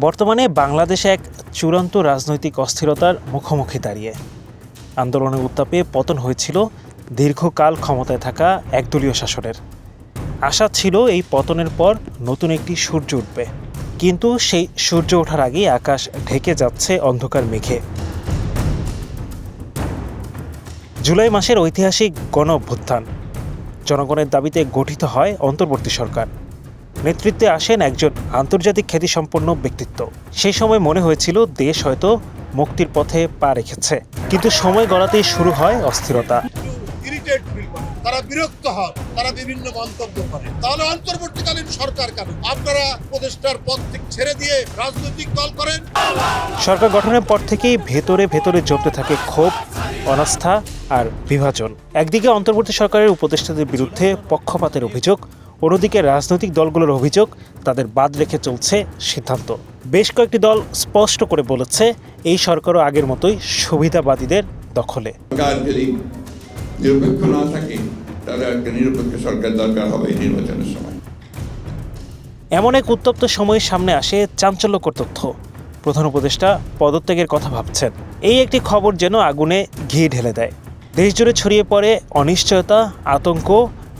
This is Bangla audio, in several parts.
বর্তমানে বাংলাদেশে এক চূড়ান্ত রাজনৈতিক অস্থিরতার মুখোমুখি দাঁড়িয়ে। আন্দোলনের উত্তাপে পতন হয়েছিল দীর্ঘকাল ক্ষমতায় থাকা একদলীয় শাসনের। আশা ছিল এই পতনের পর নতুন একটি সূর্য উঠবে। কিন্তু সেই সূর্য ওঠার আগেই আকাশ ঢেকে যাচ্ছে অন্ধকার মেঘে। জুলাই মাসের ঐতিহাসিক গণ অভ্যুত্থান জনগণের দাবিতে গঠিত হয় অন্তর্বর্তী সরকার। নেতৃত্বে আসেন একজন আন্তর্জাতিক খ্যাতিসম্পন্ন ব্যক্তিত্ব। সেই সময় মনে হয়েছিল দেশ হয়তো মুক্তির পথে পা রেখেছে। কিন্তু সময় গড়াতেই শুরু হয় অস্থিরতা। তারা বিরক্ত হন তারা বিভিন্ন মন্তব্য করে। তাহলে অন্তর্বর্তীকালীন সরকার কেন? আপনারা উপদেষ্টার পদ ছেড়ে দিয়ে রাজনৈতিক দল করেন? সরকার গঠনের পর থেকেই ভেতরে ভেতরে জমতে থাকে ক্ষোভ অনাস্থা আর বিভাজন। একদিকে অন্তর্বর্তী সরকারের উপদেষ্টাদের বিরুদ্ধে পক্ষপাতের অভিযোগ অন্যদিকে রাজনৈতিক দলগুলোর অভিযোগ তাদের বাদ রেখে চলছে সিদ্ধান্ত। বেশ কয়েকটি দল স্পষ্ট করে বলেছে এই সরকারও আগের মতোই সুবিধাবাদীদের দখলে। নিরপেক্ষ না থাকে তাহলে একটা নিরপেক্ষ সরকার দরকার হবে নির্বাচনের সময়। এমন এক উত্তপ্ত সময়ের সামনে আসে চাঞ্চল্যকর তথ্য। প্রধান উপদেষ্টা পদত্যাগের কথা ভাবছেন। এই একটি খবর যেন আগুনে ঘি ঢেলে দেয়। দেশজুড়ে ছড়িয়ে পড়ে অনিশ্চয়তা আতঙ্ক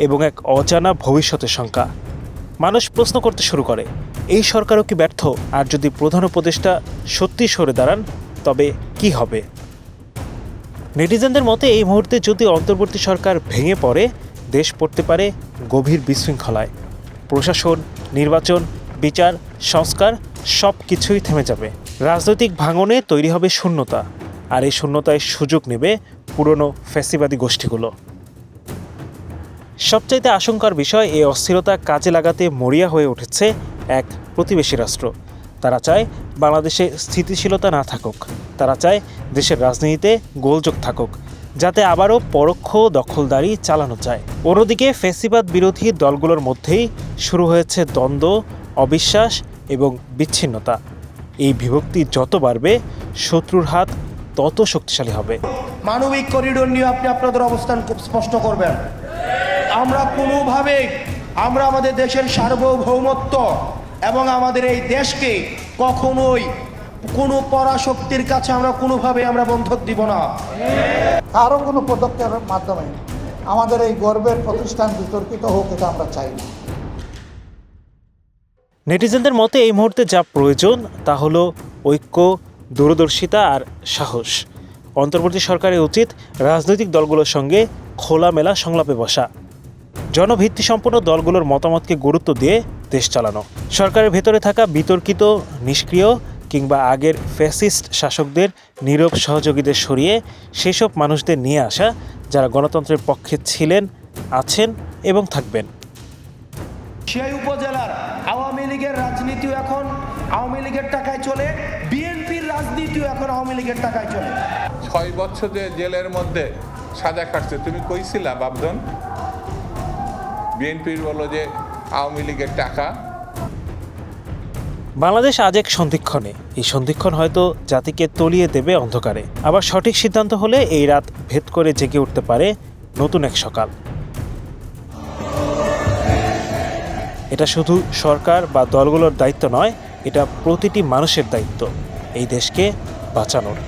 এবং এক অজানা ভবিষ্যতের শঙ্কা। মানুষ প্রশ্ন করতে শুরু করে, এই সরকারও কি ব্যর্থ? আর যদি প্রধান উপদেষ্টা সত্যি সরে দাঁড়ান, তবে কি হবে? নেটিজেনদের মতে, এই মুহূর্তে যদি অন্তর্বর্তী সরকার ভেঙে পড়ে, দেশ পড়তে পারে গভীর বিশৃঙ্খলায়। প্রশাসন, নির্বাচন, বিচার, সংস্কার সব কিছুই থেমে যাবে। রাজনৈতিক ভাঙনে তৈরি হবে শূন্যতা, আর এই শূন্যতায় সুযোগ নেবে পুরনো ফ্যাসিবাদী গোষ্ঠীগুলো। সবচাইতে আশঙ্কার বিষয়, এই অস্থিরতা কাজে লাগাতে মরিয়া হয়ে উঠেছে এক প্রতিবেশী রাষ্ট্র। তারা চায় বাংলাদেশে স্থিতিশীলতা না থাকুক। তারা চায় দেশের রাজনীতিতে গোলযোগ থাকুক, যাতে আবারও পরোক্ষ দখলদারি চালানো যায়। অন্যদিকে, ফেসিবাদ বিরোধী দলগুলোর মধ্যেই শুরু হয়েছে দ্বন্দ্ব, অবিশ্বাস এবং বিচ্ছিন্নতা। এই বিভক্তি যত বাড়বে, শত্রুর হাত তত শক্তিশালী হবে। মানবিক করিডোর নিয়ে আপনি আপনাদের অবস্থান খুব স্পষ্ট করবেন। আমরা কোনোভাবেই আমরা আমাদের দেশের সার্বভৌমত্ব এবং আমাদের এই দেশকে কখনোই কোনো পরাশক্তির কাছে আমরা কোনোভাবে আমরা বন্ধক দিব না। আরও কোনো পদক্ষেপের মাধ্যমে আমাদের এই গর্বের প্রতিষ্ঠান বিতর্কিত হোক এটা আমরা চাই না। নেটিজেনদের মতে এই মুহূর্তে যা প্রয়োজন তা হলো ঐক্য দূরদর্শিতা আর সাহস। অন্তর্বর্তী সরকারের উচিত রাজনৈতিক দলগুলোর সঙ্গে খোলামেলা সংলাপে বসা। জনভিত্তি সম্পন্ন দলগুলোর মতামতকে গুরুত্ব দিয়ে দেশ চালানো। সরকারের ভেতরে থাকা বিতর্কিত নিষ্ক্রিয় কিংবা আগের ফ্যাসিস্ট শাসকদের নীরব সহযোগীদের সরিয়ে সেসব মানুষদের নিয়ে আসা যারা গণতন্ত্রের পক্ষে ছিলেন আছেন এবং থাকবেন। সেই উপজেলার আওয়ামী লীগের রাজনীতিও এখন আওয়ামী লীগের টাকায় চলে বিএনপির রাজনীতিও এখন আওয়ামী লীগের টাকায় চলে। ছয় বছর যে জেলের মধ্যে সাজা কাটছে তুমি কইছিলা বাবধন বিএনপির বলো যে আওয়ামী লীগের টাকা। বাংলাদেশ আজ এক সন্ধিক্ষণে। এই সন্ধিক্ষণ হয়তো জাতিকে তলিয়ে দেবে অন্ধকারে। আবার সঠিক সিদ্ধান্ত হলে এই রাত ভেদ করে জেগে উঠতে পারে নতুন এক সকাল। এটা শুধু সরকার বা দলগুলোর দায়িত্ব নয়, এটা প্রতিটি মানুষের দায়িত্ব এই দেশকে বাঁচানোর।